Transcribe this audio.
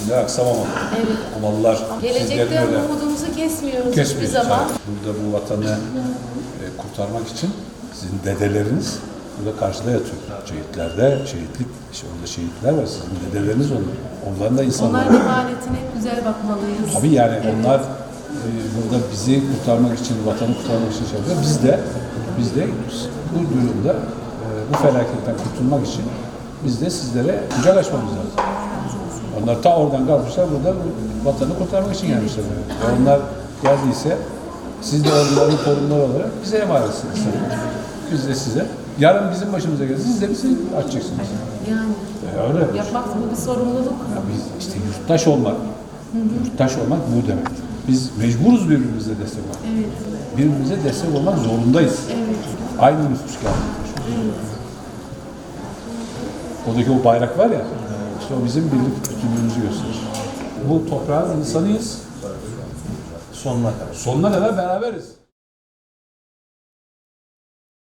Mesela aksamamak. Evet. Komalılar. Gelecekte sizlerin öyle- umudumuzu kesmiyoruz hiçbir Kesmiyoruz. zaman. Yani Burada bu vatanı e, kurtarmak için sizin dedeleriniz burada karşıda yatıyor. Şehitlerde, şehitlik, işte orada şehitler var. Sizin dedeleriniz olur. Onların da insanlar. Onların emanetine güzel bakmalıyız. Tabii yani onlar e, burada bizi kurtarmak için, vatanı kurtarmak için çalışıyor. Biz de, biz de bu durumda e, bu felaketten kurtulmak için biz de sizlere kucak açmamız lazım. Onlar ta oradan kalkmışlar, burada bu vatanı kurtarmak için gelmişler. buraya. Ve onlar geldiyse siz de onların torunları olarak bize emanetsiniz. Biz de size. Yarın bizim başımıza gelir, siz de bizi açacaksınız. Yani E, öyle. yapmak bu bir sorumluluk. Ya biz işte yurttaş olmak, yurttaş olmak bu demek. Biz mecburuz birbirimize destek olmak. Evet. Birbirimize destek olmak zorundayız. Evet. Aynı nüfus kağıdı. Oradaki o bayrak var ya, işte bizim birlik bütünlüğümüzü gösterir. Bu toprağın insanıyız. Sonuna kadar. Sonuna kadar beraberiz.